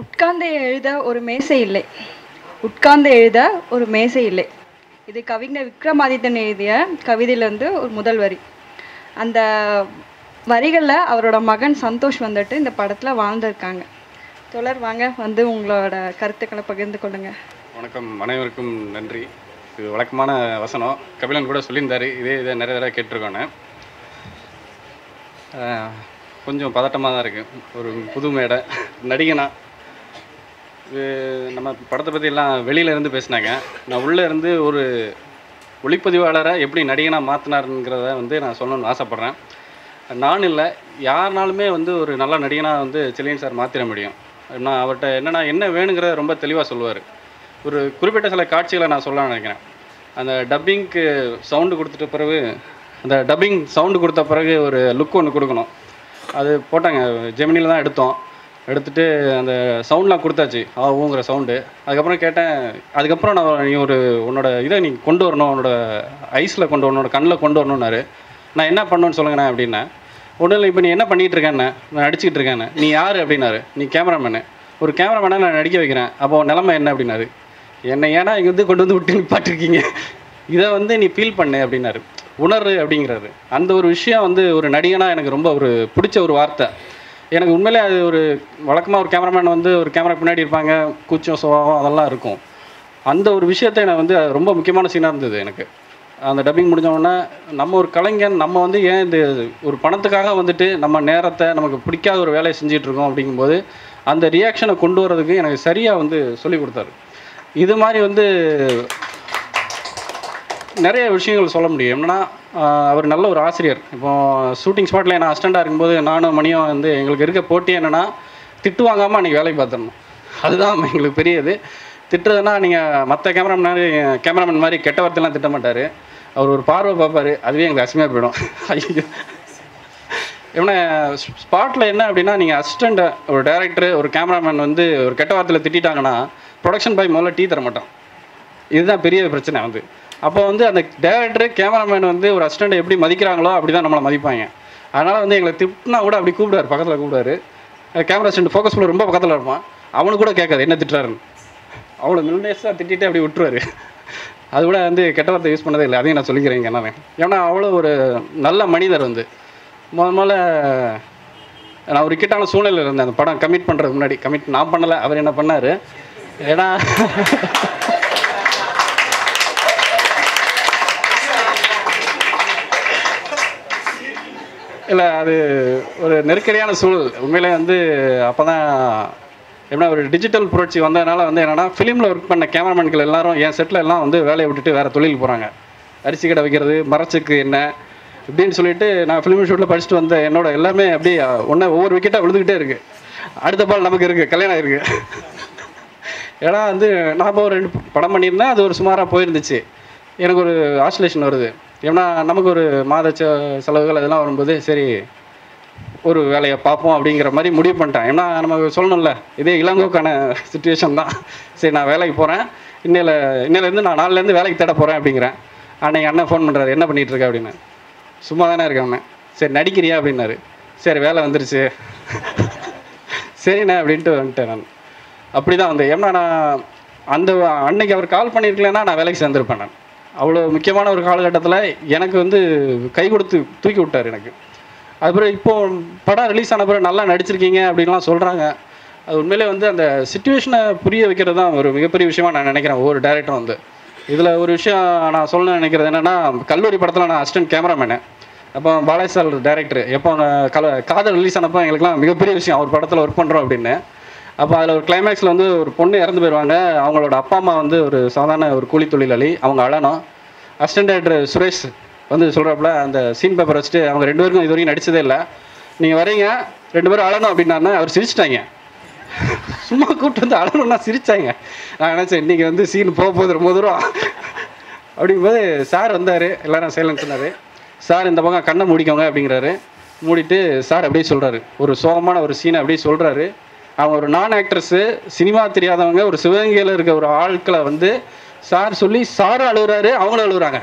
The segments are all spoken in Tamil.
உட்கார்ந்து எழுத ஒரு மேசை இல்லை. உட்கார்ந்து எழுத ஒரு மேசை இல்லை. இது கவிஞர் விக்ரமாதித்தன் எழுதிய கவிதையிலேருந்து ஒரு முதல் வரி. அந்த வரிகளில் அவரோட மகன் சந்தோஷ் வந்துட்டு இந்த படத்தில் வாழ்ந்திருக்காங்க. தொடர் வாங்க வந்து உங்களோட கருத்துக்களை பகிர்ந்து கொள்ளுங்க. வணக்கம். அனைவருக்கும் நன்றி. இது வழக்கமான வசனம். கபிலன் கூட சொல்லியிருந்தாரு. இதே இதை நிறைய தடவை கேட்டிருக்கோன்னு. கொஞ்சம் பதட்டமாக தான் இருக்குது ஒரு புது மேடை. நடிகனா நம்ம படத்தை பற்றி எல்லாம் வெளியில இருந்து பேசினாங்க. நான் உள்ளே இருந்து ஒரு ஒளிப்பதிவாளரை எப்படி நடிகனாக மாற்றினாருங்கிறத வந்து நான் சொல்லணும்னு ஆசைப்பட்றேன். நான் இல்லை யாருனாலுமே வந்து ஒரு நல்ல நடிகனாக வந்து செலியன் சார் மாற்றிட முடியும். நான் அவர்கிட்ட என்னென்னா என்ன வேணுங்கிறத ரொம்ப தெளிவாக சொல்லுவார். ஒரு குறிப்பிட்ட சில காட்சிகளை நான் சொல்ல நினைக்கிறேன். அந்த டப்பிங்க்கு சவுண்டு கொடுத்துட்ட பிறகு அந்த டப்பிங் சவுண்டு கொடுத்த பிறகு ஒரு லுக் ஒன்று கொடுக்கணும். அது போட்டாங்க ஜெமினியில் தான் எடுத்தோம். எடுத்துட்டு அந்த சவுண்ட்லாம் கொடுத்தாச்சு ஆ ஊங்கிற சவுண்டு அதுக்கப்புறம் கேட்டேன் அதுக்கப்புறம் நான் நீ ஒரு உன்னோட இதை நீ கொண்டு வரணும் உன்னோட ஐஸில் கொண்டு வரணும் உன்னோட கண்ணில் கொண்டு வரணும்னாரு. நான் என்ன பண்ணணும்னு சொல்லுங்கண்ணே அப்படின்னேன். ஒன்றும் இல்லை இப்போ நீ என்ன பண்ணிகிட்டு இருக்கேன்னு நான் நடிச்சிட்டு இருக்கேன்னு. நீ யார் அப்படின்னாரு. நீ கேமராமேனு ஒரு கேமராமேனாக நான் நடிக்க வைக்கிறேன். அப்போ உன் நிலமை என்ன அப்படின்னாரு. என்னை ஏன்னா இங்கே வந்து கொண்டு வந்து விட்டு நிப்பாட்டிருக்கீங்க? இதை வந்து நீ ஃபீல் பண்ணு அப்படின்னாரு. உணர்வு அப்படிங்கிறாரு. அந்த ஒரு விஷயம் வந்து ஒரு நடிகனாக எனக்கு ரொம்ப ஒரு பிடிச்ச ஒரு வார்த்தை. எனக்கு உண்மையிலே அது ஒரு வழக்கமாக ஒரு கேமராமேன் வந்து ஒரு கேமரா பின்னாடி இருப்பாங்க கூச்சம் சுபாவம் அதெல்லாம் இருக்கும். அந்த ஒரு விஷயத்தை எனக்கு வந்து ரொம்ப முக்கியமான சீனாக இருந்தது எனக்கு. அந்த டப்பிங் முடிஞ்சவொடனே நம்ம ஒரு கலைஞன் நம்ம வந்து ஏன் இந்த ஒரு பணத்துக்காக வந்துட்டு நம்ம நேரத்தை நமக்கு பிடிக்காத ஒரு வேலையை செஞ்சுட்டு அப்படிங்கும்போது அந்த ரியாக்ஷனை கொண்டு வரதுக்கு எனக்கு சரியாக வந்து சொல்லி கொடுத்தாரு. இது மாதிரி வந்து நிறைய விஷயங்கள் சொல்ல முடியும். என்னென்னா அவர் நல்ல ஒரு ஆசிரியர். இப்போ ஷூட்டிங் ஸ்பாட்டில் நான் அஸ்டண்டாக இருக்கும்போது நானும் மணியும் வந்து எங்களுக்கு இருக்க போட்டி என்னென்னா திட்டு வாங்காமல் அன்றைக்கி வேலைக்கு பார்த்துடணும். அதுதான் எங்களுக்கு பெரியது. திட்டுறதுன்னா நீங்கள் மற்ற கேமராமேன் மாதிரி கேமராமேன் மாதிரி கெட்ட வார்த்தைலாம் திட்ட மாட்டார். அவர் ஒரு பார்வை பார்ப்பாரு. அதுவே எங்களுக்கு அசிமையாக போயிடும். ஐயோ. இவனை ஸ்பாட்டில் என்ன அப்படின்னா நீங்கள் அசிஸ்டண்ட்டை ஒரு டேரக்டர் ஒரு கேமராமேன் வந்து ஒரு கெட்ட வார்த்தையில் திட்டிட்டாங்கன்னா ப்ரொடக்ஷன் பாய் முதல்ல டீ தர மாட்டோம் இதுதான் பெரிய பிரச்சனை வந்து. அப்போ வந்து அந்த டேரக்டர் கேமராமேன் வந்து ஒரு அசிஸ்டண்ட்டை எப்படி மதிக்கிறாங்களோ அப்படி தான் நம்மளை மதிப்பாங்க. அதனால் வந்து எங்களை திட்டினா கூட அப்படி கூப்பிடுவார் பக்கத்தில் கூப்பிடுவாரு. கேமரா அசிஸ்டண்ட் ஃபோக்கஸ் பண்ண ரொம்ப பக்கத்தில் இருப்பான். அவனு கூட கேட்காது என்ன திட்டுறாருன்னு. அவ்வளோ மில்னஸாக திட்டிட்டு அப்படி விட்டுருவாரு. அது கூட வந்து கெட்ட வார்த்தை யூஸ் பண்ணதே இல்லை அதையும் நான் சொல்லிக்கிறேன் இங்கே எல்லாமே. ஏன்னா அவ்வளோ ஒரு நல்ல மனிதர் வந்து. முத முதல்ல நான் ஒரு கிட்டான சூழ்நிலையில் இருந்தேன். அந்த படம் கமிட் பண்ணுறதுக்கு முன்னாடி. கமிட் நான் பண்ணலை அவர் என்ன பண்ணார்? ஏன்னா இல்லை அது ஒரு நெருக்கடியான சூழல். உண்மையிலே வந்து அப்போ தான் எப்படின்னா ஒரு டிஜிட்டல் புரட்சி வந்ததுனால வந்து என்னென்னா ஃபிலிமில் ஒர்க் பண்ண கேமராமேன்கள் எல்லாரும் என் செட்டில் எல்லாம் வந்து வேலையை விட்டுட்டு வேறு தொழில் போகிறாங்க அரிசி கடை வைக்கிறது மரச்சுக்கு என்ன இப்படின்னு சொல்லிட்டு நான் ஃபிலிம் ஷூட்டில் படிச்சுட்டு வந்த என்னோட எல்லாமே அப்படியே ஒன்று ஒவ்வொரு விக்கெட்டாக விழுந்துக்கிட்டே இருக்குது அடுத்த பால் நமக்கு இருக்குது கல்யாணம் இருக்குது ஏன்னா வந்து நான் இப்போ ஒரு ரெண்டு படம் பண்ணியிருந்தேன் அது ஒரு சுமாராக போயிருந்துச்சு. எனக்கு ஒரு ஆசிலேஷன் வருது. ஏன்னா நமக்கு ஒரு மாத செலவுகள் அதெல்லாம் வரும்போது சரி ஒரு வேலையை பார்ப்போம் அப்படிங்கிற மாதிரி முடிவு பண்ணிட்டேன். ஏன்னா நமக்கு சொல்லணும்ல இதே இளங்கோக்கான சுச்சுவேஷன் தான். சரி நான் வேலைக்கு போகிறேன் இன்னையில இன்னையிலேருந்து நான் நாளிலேருந்து வேலைக்கு தேட போகிறேன் அப்படிங்கிறேன். அன்னைக்கு அண்ணன் ஃபோன் பண்ணுறாரு என்ன பண்ணிகிட்டு இருக்க அப்படின்னு. சும்மா தானே இருக்கேன் அண்ணன் சரி நடிக்கிறியா? அப்படின்னாரு. சரி வேலை வந்துருச்சு. சரிண்ணே அப்படின்ட்டு வந்துட்டேன் நான். அப்படி தான் வந்தேன் ஏன்னா நான் அந்த அன்னைக்கு அவர் கால் பண்ணியிருக்கலன்னா நான் வேலைக்கு சேர்ந்துருப்பேன் நான். அவ்வளோ முக்கியமான ஒரு காலகட்டத்தில் எனக்கு வந்து கை கொடுத்து தூக்கி விட்டார் எனக்கு. அதுக்கப்புறம் இப்போது படம் ரிலீஸ் ஆன பிறகு நல்லா நடிச்சிருக்கீங்க அப்படின்லாம் சொல்கிறாங்க அது உண்மையிலே வந்து அந்த சுச்சுவேஷனை புரிய வைக்கிறது தான் ஒரு மிகப்பெரிய விஷயமா நான் நினைக்கிறேன் ஒவ்வொரு டேரக்டரும் வந்து. இதில் ஒரு விஷயம் நான் சொல்ல நினைக்கிறது என்னென்னா கல்லூரி படத்தில் நான் அசிஸ்டன்ட் கேமராமேனு அப்போ பாலாஜி சார் டேரக்டர் எப்போ நான் கல காதல் ரிலீஸ் ஆனப்போ எங்களுக்குலாம் மிகப்பெரிய விஷயம் அவர் படத்தில் ஒர்க் பண்ணுறோம் அப்படின்னு. அப்போ அதில் ஒரு கிளைமேக்ஸில் வந்து ஒரு பொண்ணு இறந்து போயிடுவாங்க அவங்களோட அப்பா அம்மா வந்து ஒரு சாதாரண ஒரு கூலி தொழிலாளி. அவங்க அழணும் அசிஸ்டன்ட் டேரக்டர் சுரேஷ் வந்து சொல்கிறாப்புல அந்த சீன் பேப்பர் வச்சுட்டு அவங்க ரெண்டு பேருக்கும் இது வரைக்கும் நடித்ததே இல்லை. நீங்கள் வரீங்க ரெண்டு பேரும் அழணும் அப்படின்னாருன்னா அவர் சிரிச்சிட்டாங்க. சும்மா கூப்பிட்டு வந்து அழணும்னா சிரிச்சாங்க. நான் நினச்சேன் இன்றைக்கி வந்து சீன் போக போது ரொம்ப தூரம். அப்படிங்கும்போது சார் வந்தார் எல்லாரும் சைலன்ஸ் சொன்னார். சார் இந்த பக்கம் கண்ணை மூடிக்கோங்க அப்படிங்கிறாரு. மூடிட்டு சார் அப்படியே சொல்கிறாரு ஒரு சோகமான ஒரு சீனை அப்படியே சொல்கிறாரு அவங்க ஒரு நான் ஆக்ட்ரஸ்ஸு சினிமா தெரியாதவங்க ஒரு சிவகங்கையில் இருக்க ஒரு ஆட்களை வந்து சார் சொல்லி சார் அழுகுறாரு அவங்களும் அழுகுறாங்க.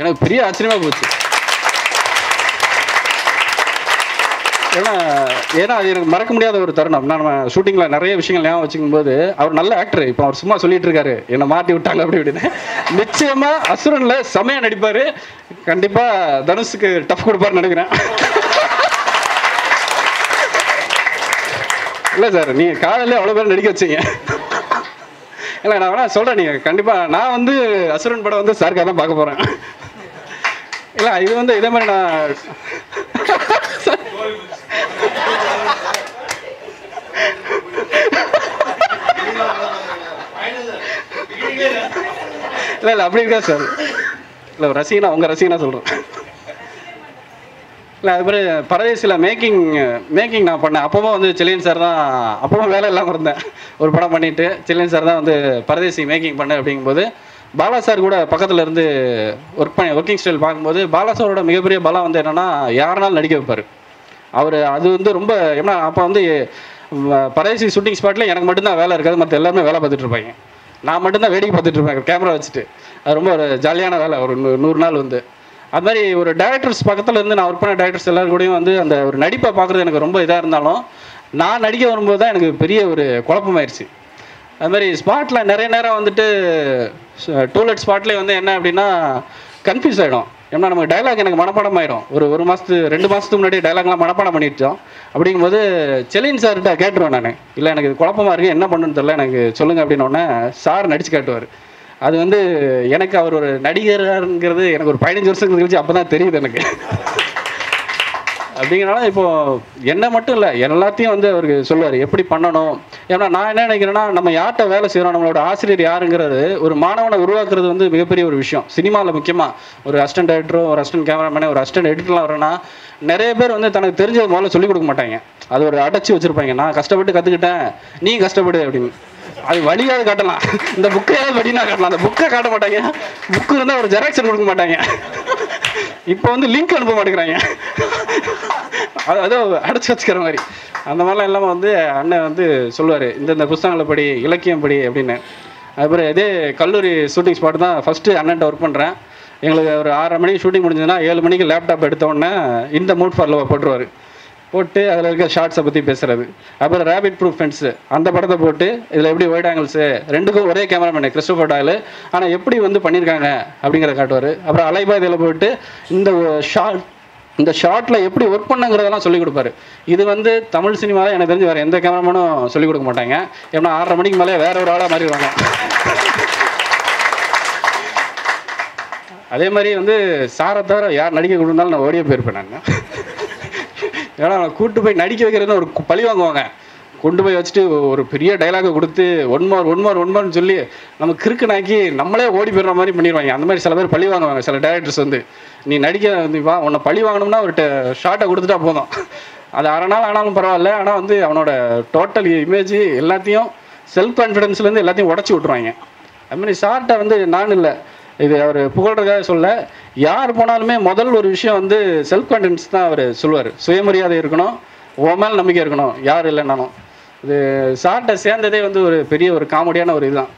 எனக்கு பெரிய ஆச்சரியமாக போச்சு. ஏன்னா ஏன்னா அது எனக்கு மறக்க முடியாத ஒரு தருணம். நான் நம்ம ஷூட்டிங்கில் நிறைய விஷயங்கள் ஞாபகம் வச்சுக்கும் போது அவர் நல்ல ஆக்டர் இப்போ அவர் சும்மா சொல்லிட்டு இருக்காரு. என்னை மாட்டி விட்டாங்க அப்படி இப்படின்னு. நிச்சயமா அசுரன்ல செமையா நடிப்பார். கண்டிப்பாக தனுஷுக்கு டஃப் கொடுப்பாருன்னு நினைக்கிறேன். இல்லை சார் நீங்கள் காலையிலே அவ்வளோ பேர் நடிக்க வச்சீங்க. இல்லை நான் வேணா சொல்கிறேன் நீங்கள் கண்டிப்பாக நான் வந்து அசுரன் படம் வந்து சாருக்காக தான் பார்க்க போகிறேன் இல்லை இது வந்து இதே மாதிரி நான் இல்லை இல்லை அப்படி இருக்கா சார். இல்லை ரசிகனா உங்கள் ரசிகனா சொல்கிறேன் இல்லை அது மாதிரி பரதேசியில் மேக்கிங் மேக்கிங் நான் பண்ணேன். அப்பவும் வந்து செலியன் சார் தான் அப்பவும் வேலை இல்லாமல் இருந்தேன். ஒரு படம் பண்ணிட்டு சில்லன் சார் தான் வந்து பரதேசி மேக்கிங் பண்ண அப்படிங்கும்போது பாலா சார் கூட பக்கத்தில் இருந்து ஒர்க் பண்ணி ஒர்க்கிங் ஸ்டைல் பார்க்கும்போது பாலா சாரோட மிகப்பெரிய பலம் வந்து என்னென்னா யாருனாலும் நடிக்க வைப்பார். அவர் அது வந்து ரொம்ப ஏன்னா அப்போ வந்து பரதேசி ஷூட்டிங் ஸ்பாட்டில் எனக்கு மட்டும்தான் வேலை இருக்காது மற்ற எல்லாருமே வேலை பார்த்துட்டு இருப்பாங்க. நான் மட்டும்தான் வேடிக்கை பார்த்துட்டு இருப்பேன் கேமரா வச்சுட்டு. அது ரொம்ப ஒரு ஜாலியான வேலை ஒரு நூறு நாள் வந்து. அது மாதிரி ஒரு டேரக்டர்ஸ் பக்கத்தில் இருந்து நான் ஒர்க் பண்ண டேரக்டர்ஸ் எல்லாரும் கூடயும் வந்து அந்த ஒரு நடிப்பை பார்க்குறது எனக்கு ரொம்ப இதாக இருந்தாலும் நான் நடிக்க வரும்போது தான் எனக்கு பெரிய ஒரு குழப்பமாயிருச்சு. அது மாதிரி ஸ்பாட்டில் நிறைய நேரம் வந்துட்டு டூலெட் ஸ்பாட்லேயே வந்து என்ன அப்படின்னா கன்ஃபியூஸ் ஆகிடும் ஏன்னா நமக்கு டைலாக் எனக்கு மனப்பாடம் ஆயிடும் ஒரு ஒரு மாதத்து ரெண்டு மாதத்துக்கு முன்னாடி டைலாக்லாம் மனப்பாடம் பண்ணிட்டோம் அப்படிங்கும்போது செலின் சார்கிட்ட கேட்டுருவேன் நான். இல்லை எனக்கு இது குழப்பமாக இருக்குது என்ன பண்ணுன்னு தெரியல. எனக்கு சொல்லுங்கள் அப்படின்னோடனே சார் நடிச்சு காட்டுவார். அது வந்து எனக்கு அவர் ஒரு நடிகருங்கிறது எனக்கு ஒரு பதினஞ்சு வருஷம் கழிச்சு அப்போ தான் தெரியுது எனக்கு. அப்படிங்கிறனால இப்போ என்ன மட்டும் இல்லை எல்லாத்தையும் வந்து அவருக்கு சொல்லுவார் எப்படி பண்ணணும்? ஏன்னா நான் என்ன நினைக்கிறேன்னா நம்ம யார்கிட்ட வேலை செய்கிறோம் நம்மளோட ஆசிரியர் யாருங்கிறது ஒரு மாணவனை உருவாக்குறது வந்து மிகப்பெரிய ஒரு விஷயம். சினிமாவில் முக்கியமாக ஒரு அசிஸ்டன்ட் டைரக்டரோ ஒரு அசிஸ்டன்ட் கேமராமேனோ ஒரு அசிஸ்டன்ட் எடிட்டர்லாம் வரேன்னா நிறைய பேர் வந்து தனக்கு தெரிஞ்சது முதல்ல சொல்லிக் கொடுக்க மாட்டாங்க. அது ஒரு அடைச்சி வச்சிருப்பாங்க. நான் கஷ்டப்பட்டு கற்றுக்கிட்டேன் நீ கஷ்டப்படு அப்படின்னு. அது வழியாவது காட்டலாம். இந்த புக்கையாவது வழினா காட்டலாம். அந்த புக்கை காட்ட மாட்டாங்க. புக்கு இருந்தால் ஒரு ஜெராக்ஷன் கொடுக்க மாட்டாங்க. இப்போ வந்து லிங்க் அனுப்ப மாட்டேங்கிறாங்க. அது அதோ அடைச்சி வச்சுக்கிற மாதிரி. அந்த மாதிரிலாம் இல்லாமல் வந்து அண்ணன் வந்து சொல்லுவார் இந்தந்த புஸ்தகங்களை படி இலக்கியம் படி அப்படின்னு. அதுக்கப்புறம் இதே கல்லூரி ஷூட்டிங் ஸ்பாட் தான் ஃபஸ்ட்டு அண்ணன்ட்ட ஒர்க் பண்ணுறேன் எங்களுக்கு ஒரு ஆறரை மணிக்கு ஷூட்டிங் முடிஞ்சதுன்னா ஏழு மணிக்கு லேப்டாப் எடுத்தோடனே இந்த மூட் ஃபார் லவ் போட்டுருவார். போட்டு அதில் இருக்க ஷார்ட்ஸை பற்றி பேசுறது. அப்புறம் ரேபிட் ப்ரூஃப் ஃபென்ஸு அந்த படத்தை போட்டு இதில் எப்படி ஒயிட் ஆங்கிள்ஸு ரெண்டுக்கும் ஒரே கேமராமேன் கிறிஸ்டோ டாயில் ஆனால் எப்படி வந்து பண்ணியிருக்காங்க அப்படிங்கிறத காட்டுவார். அப்புறம் அலைபா இதில் போட்டு இந்த ஷார்ட் இந்த ஷார்ட்டில் எப்படி ஒர்க் பண்ணுங்கிறதெல்லாம் சொல்லிக் கொடுப்பாரு. இது வந்து தமிழ் சினிமாவில் எனக்கு தெரிஞ்சு வேறு எந்த கேமராமேனும் சொல்லிக் கொடுக்க மாட்டாங்க. ஏன்னா ஆறரை மணிக்கு மேலே வேற ஒரு ஆளாக மாறிடுவாங்க. அதே மாதிரி வந்து சாரை தவிர யார் நடிக்க கொடுத்தாலும் நான் ஓடியே போயிருப்பேன் நான். ஏன்னா அவனை கூட்டு போய் நடிக்க வைக்கிறதுன்னு ஒரு பழி வாங்குவாங்க. கொண்டு போய் வச்சுட்டு ஒரு பெரிய டைலாகை கொடுத்து ஒன் மார் ஒன் மார் ஒன் மார்னு சொல்லி நம்ம கிறுக்குனாக்கி நம்மளே ஓடி போயிடுற மாதிரி பண்ணிடுவாங்க. அந்த மாதிரி சில பேர் பழி வாங்குவாங்க. சில டேரக்டர்ஸ் வந்து நீ நடிக்க வா உன்னை பழி வாங்கணும்னா அவர்கிட்ட ஷார்ட்டை கொடுத்துட்டா போதும். அது அரை நாள் ஆனாலும் பரவாயில்ல. ஆனால் வந்து அவனோட டோட்டல் இமேஜ் எல்லாத்தையும் செல்ஃப் கான்ஃபிடென்ஸ்லேருந்து எல்லாத்தையும் உடச்சி விட்ருவாங்க அது மாதிரி ஷார்ட்டை வந்து நான் இல்லை. இது அவர் புகழ்றதுக்காக சொல்ல யார் போனாலுமே முதல் ஒரு விஷயம் வந்து செல்ஃப் கான்ஃபிடென்ஸ் தான் அவர் சொல்லுவார். சுயமரியாதை இருக்கணும். உன் மேல் நம்பிக்கை இருக்கணும். யார் இல்லைனாலும் இது சார்ட்டை சேர்ந்ததே வந்து ஒரு பெரிய ஒரு காமெடியான ஒரு இதுதான்.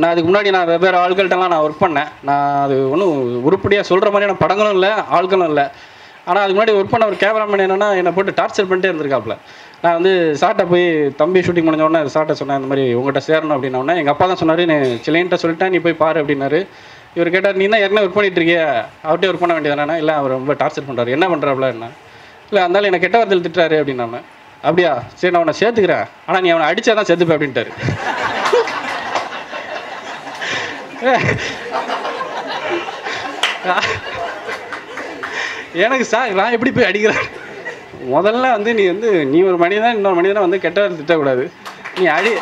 நான் அதுக்கு முன்னாடி நான் வெவ்வேறு ஆட்கள்கிட்டலாம் நான் ஒர்க் பண்ணேன். நான் அது ஒன்றும் உருப்படியாக சொல்கிற மாதிரியான படங்களும் இல்லை ஆள்களும் இல்லை. ஆனால் அதுக்கு முன்னாடி ஒர்க் பண்ண ஒரு கேமராமேன் என்னென்னா என்னை போட்டு டார்ச்சர் பண்ணிட்டே இருந்திருக்காப்புல. நான் வந்து சார்ட்டை போய் தம்பி ஷூட்டிங் முடிஞ்ச உடனே சார்ட்டை சொன்னேன் இந்த மாதிரி உங்கள்கிட்ட சேரணும் அப்படின்னா எங்கள் அப்பா தான் சொன்னார் நீ சிலைன்ட்ட சொல்லிட்டேன் நீ போய் பாரு அப்படின்னாரு. இவர் கேட்டார் நீ தான் ஏற்கனவே ஒர்க் பண்ணிட்டு இருக்கிய? அவர்கிட்ட ஒர்க் பண்ண வேண்டியதானே இல்லை அவர் ரொம்ப டார்ச்சர் பண்ணுறாரு என்ன பண்ணுறாப்புல என்ன. இல்லை அந்தாலும் என்னை கெட்ட வார்த்தையில் திட்டுறாரு அப்படின்னாம அப்படியா? சரி நான் உன்னை சேர்த்துக்கிறேன். ஆனால் நீ அவனை அடிச்சா தான் சேர்த்துப்பேன் அப்படின்ட்டாரு. எனக்கு சார் நான் எப்படி போய் அடிக்கிறேன்? முதல்ல வந்து நீ வந்து நீ ஒரு மனிதன் இன்னொரு மனிதனை வந்து கெட்ட திட்டக்கூடாது. நீ அடி.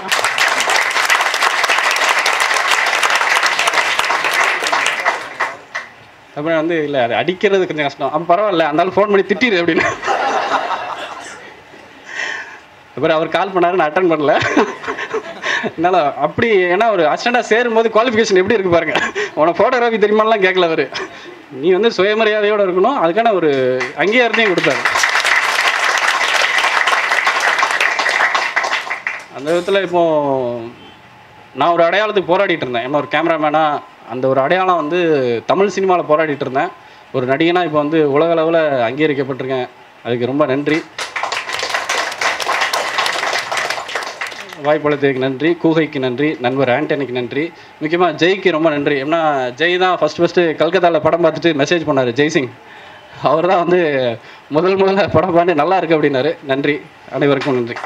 அப்புறம் வந்து இல்லை அது அடிக்கிறது கொஞ்சம் கஷ்டம். அப்போ பரவாயில்ல அந்த ஆள் ஃபோன் பண்ணி திட்டிடு அப்படின்னு. அப்புறம் அவர் கால் பண்ணாரு நான் அட்டன் பண்ணல. அதனால அப்படி ஏன்னா ஒரு அசிஸ்டண்டாக சேரும்போது குவாலிஃபிகேஷன் எப்படி இருக்கு பாருங்க. உனக்கு ஃபோட்டோகிராஃபி தெரியுமாலாம் கேட்கல அவர். நீ வந்து சுயமரியாதையோடு இருக்கணும். அதுக்கான ஒரு அங்கீகாரத்தையும் கொடுத்தாரு. அந்த விதத்தில் இப்போ நான் ஒரு அடையாளத்துக்கு போராடிட்டு இருந்தேன். என்ன ஒரு கேமராமேனாக அந்த ஒரு அடையாளம் வந்து தமிழ் சினிமாவில் போராடிட்டு இருந்தேன். ஒரு நடிகனாக இப்போ வந்து உலக அளவில் அங்கீகரிக்கப்பட்டிருக்கேன். அதுக்கு ரொம்ப நன்றி. வாய்ப்பளித்ததுக்கு நன்றி கூகைக்கு நன்றி நண்பர் ஆண்டனிக்கு நன்றி. முக்கியமாக ஜெய்க்கு ரொம்ப நன்றி. ஏன்னா ஜெய் தான் ஃபஸ்ட் ஃபஸ்ட்டு கல்கத்தாவில் படம் பார்த்துட்டு மெசேஜ் பண்ணார் ஜெய்சிங் அவர் தான் வந்து முதல் முதல்ல படம் பார்த்து நல்லா இருக்கு அப்படின்னாரு. நன்றி. அனைவருக்கும் நன்றி.